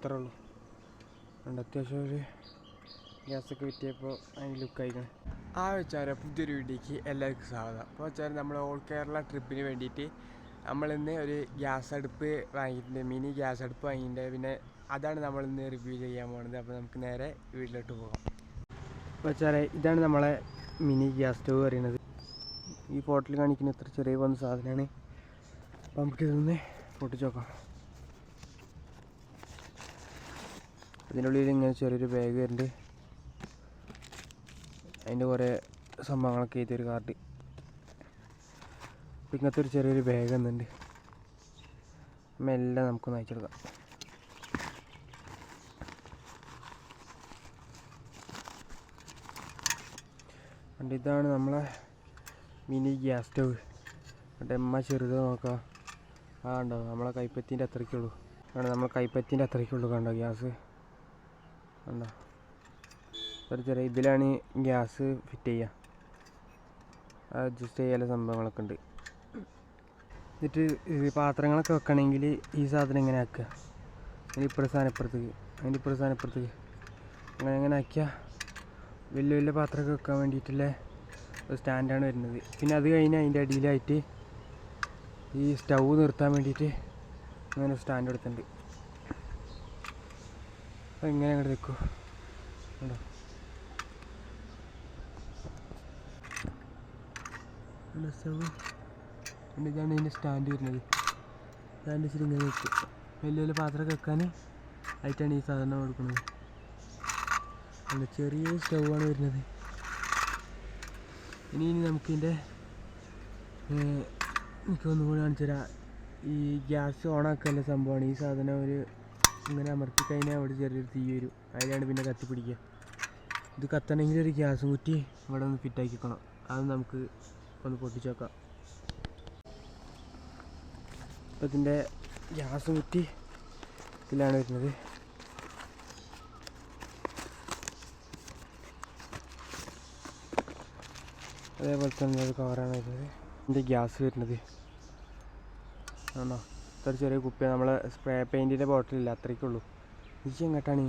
ഇത്ര ഉള്ളൂ. അതുകൊണ്ട് അത്യാവശ്യം ഒരു ഗ്യാസൊക്കെ വിറ്റിയപ്പോൾ അതിന് ലുക്ക് അയക്കണം ആ വെച്ചാൽ പുതിയൊരു വീഡിയോക്ക് എല്ലാവർക്കും സ്വാഗതം. അപ്പോൾ വെച്ചാൽ നമ്മൾ ഓൾ കേരള ട്രിപ്പിന് വേണ്ടിയിട്ട് നമ്മളിന്ന് ഒരു ഗ്യാസ് അടുപ്പ് വാങ്ങിയിട്ടുണ്ട് മിനി ഗ്യാസ് അടുപ്പ് വാങ്ങിയിട്ടുണ്ട്. പിന്നെ അതാണ് നമ്മളിന്ന് റിവ്യൂ ചെയ്യാൻ പോകുന്നത് അപ്പോൾ നമുക്ക് നേരെ വീട്ടിലോട്ട് പോകാം. അപ്പോൾ വെച്ചാൽ ഇതാണ് നമ്മളെ മിനി ഗ്യാസ് സ്റ്റവ് പറയുന്നത്. ഈ ഫോട്ടോയിൽ കാണിക്കുന്ന ഇത്ര ചെറിയ വന്ന സാധനമാണ്. അപ്പോൾ നമുക്കിതൊന്ന് പൊട്ടിച്ച് അതിന്റെ ഇങ്ങനെ ചെറിയൊരു ബാഗ് വരുന്നുണ്ട്. അതിന്റെ കുറേ സംഭവങ്ങളൊക്കെ എഴുതിയൊരു കാർഡ് ഇങ്ങനത്തെ ഒരു ചെറിയൊരു ബാഗ് വന്നിട്ടുണ്ട്. മെല്ലെ നമുക്കൊന്ന് അയച്ചെടുക്കാം. അതുകൊണ്ട് ഇതാണ് നമ്മളെ മിനി ഗ്യാസ് സ്റ്റവ് എന്നിട്ട് എമ്മ ചെറുത് നോക്കാം. ആ ഉണ്ടോ നമ്മളെ കൈപ്പത്തിന്റെ അത്രയ്ക്കുള്ളൂ. ആണ് നമ്മളെ കൈപ്പത്തിന്റെ അത്രയ്ക്കുള്ളൂ കണ്ടോ ഗ്യാസ്. കണ്ടോ ഒരു ചെറിയ ഇതിലാണ് ഗ്യാസ് ഫിറ്റ് ചെയ്യുക. അഡ്ജസ്റ്റ് ചെയ്യാൻ സംഭവങ്ങളൊക്കെ ഉണ്ട്. എന്നിട്ട് പാത്രങ്ങളൊക്കെ വെക്കണമെങ്കിൽ ഈ സാധനം ഇങ്ങനെ ആക്കുക. അതിന്റെ ഇപ്പുറത്തെ സാധനപ്പുറത്തേക്ക് അതിന്റെ ഇപ്പുറത്തെ സാധനപ്പുറത്തേക്ക് അങ്ങനെ അങ്ങനെ ആക്കിയാൽ വലിയ വലിയ പാത്രമൊക്കെ വെക്കാൻ വേണ്ടിയിട്ടുള്ള സ്റ്റാൻഡാണ് വരുന്നത്. പിന്നെ അത് കഴിഞ്ഞ് അതിന്റെ അടിയിലായിട്ട് ഈ സ്റ്റൗ നിർത്താൻ വേണ്ടിയിട്ട് അങ്ങനെ സ്റ്റാൻഡ് എടുത്തിട്ടുണ്ട് ഇങ്ങനെ അങ്ങോട്ട് നിൽക്കൂ ഉണ്ടോ ഇതാണ് ഇതിന്റെ സ്റ്റാൻഡ് വരുന്നത്. സ്റ്റാൻഡ് വെച്ചിട്ട് ഇങ്ങനെ വെക്കും വലിയ വലിയ പാത്രമൊക്കെ വെക്കാൻ ആയിട്ടാണ് ഈ സാധനം കൊടുക്കുന്നത്. അല്ല ചെറിയ സ്റ്റൗവാണ് വരുന്നത്. ഇനി ഇനി നമുക്കിതിന്റെ എനിക്ക് ഒന്നുകൂടി കാണിച്ചു തരാം ഈ ഗ്യാസ് ഓണാക്കാനുള്ള സംഭവമാണ്. ഈ സാധനം ഒരു ഇങ്ങനെ അമർത്തി കഴിഞ്ഞാൽ അവിടെ ചെറിയൊരു തീ വരും. അതിലാണ് പിന്നെ കത്തിപ്പിടിക്കുക ഇത് കത്തണമെങ്കിൽ ഒരു ഗ്യാസ് കുറ്റി ഇവിടെ ഒന്ന് ഫിറ്റാക്കിക്കണം അത് നമുക്ക് ഒന്ന് പൊട്ടിച്ച് നോക്കാം. അപ്പം ഇതിന്റെ ഗ്യാസ് കുറ്റി ഇതിലാണ് വരുന്നത്. അതേപോലെ തന്നെ ഒരു കവറാണ് വരുന്നത്. ഇതിന്റെ ഗ്യാസ് വരുന്നത്. ആണോ? ഇത്ര ചെറിയ കുപ്പിയാണ് നമ്മളെ സ്പ്രേ പെയിന്റിന്റെ ബോട്ടിലില്ല അത്രയ്ക്കുള്ളൂ. ഈ എങ്ങോട്ടാണ്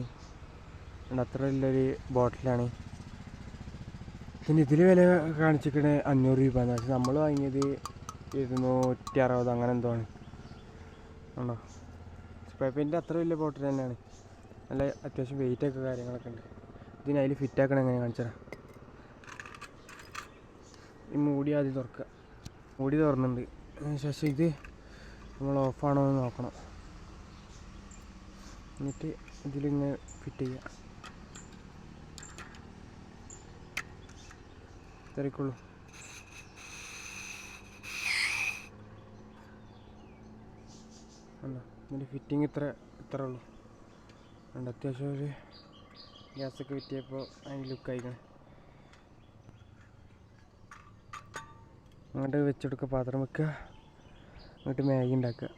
അത്ര വലിയൊരു ബോട്ടിലാണ് പിന്നെ ഇതിൽ വില കാണിച്ചിരിക്കണേ അഞ്ഞൂറ് രൂപ പക്ഷെ നമ്മൾ വാങ്ങിയത് ഇരുന്നൂറ്റി അറുപത് അങ്ങനെ എന്തോ ആണ്. സ്പ്രേ പെയിന്റ് അത്ര വലിയ ബോട്ടിൽ തന്നെയാണ്. നല്ല അത്യാവശ്യം വെയിറ്റൊക്കെ കാര്യങ്ങളൊക്കെ ഉണ്ട്. ഇതിന് അതിൽ ഫിറ്റാക്കണം എങ്ങനെ കാണിച്ചാൽ ഈ മൂടി ആദ്യം തുറക്കുക. മൂടി തുറന്നുണ്ട് അതിനുശേഷം ഇത് നമ്മൾ ഓഫാണോ എന്ന് നോക്കണം. എന്നിട്ട് ഇതിലിങ്ങനെ ഫിറ്റ് ചെയ്യുക തിരക്കുള്ളൂ അല്ല ഇതിന്റെ ഫിറ്റിംഗ് ഇത്ര ഇത്ര ഉള്ളൂ. അതുകൊണ്ട് അത്യാവശ്യം ഒരു ഗ്യാസൊക്കെ കിട്ടിയപ്പോൾ അതിന് ലുക്ക് ആയിക്കണേ. അങ്ങോട്ട് വെച്ചെടുക്കുക പാത്രം വെക്കുക അങ്ങോട്ട് മാഗി ഉണ്ടാക്കുക.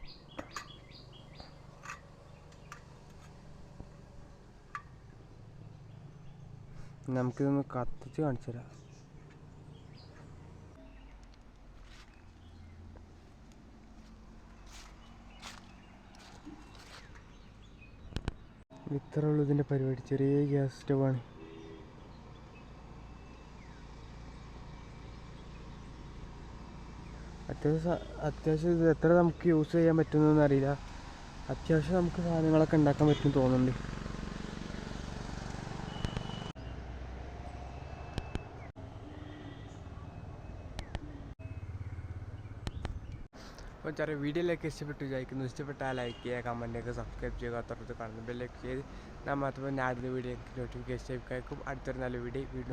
നമുക്കിതൊന്ന് കത്തിച്ച് കാണിച്ചു തരാം. ഇത്രയുള്ളൂ ഇതിന്റെ പരിപാടി. ചെറിയ ഗ്യാസ് സ്റ്റവാണ് അത്യാവശ്യം അത്യാവശ്യം ഇത് എത്ര നമുക്ക് യൂസ് ചെയ്യാൻ പറ്റുന്നതെന്ന് അറിയില്ല. അത്യാവശ്യം നമുക്ക് സാധനങ്ങളൊക്കെ ഉണ്ടാക്കാൻ പറ്റും തോന്നുന്നുണ്ട്. അപ്പോൾ ചെറിയ വീഡിയോയിലേക്ക് ഇഷ്ടപ്പെട്ടു വിചാരിക്കുന്നു. ഇഷ്ടപ്പെട്ടാൽ ലൈക്ക് ചെയ്യുക കമന്റ് ചെയ്യുക സബ്സ്ക്രൈബ് ചെയ്യുക. അത്രത്ത് കാണുന്നു ബെല്ലൈക്ക് ചെയ്ത് മാത്രമേ ഞാൻ അടുത്ത വീഡിയോ നോട്ടിഫിക്കേഷൻ കേൾക്കും അടുത്തൊരു നല്ല വീഡിയോ വീഡിയോ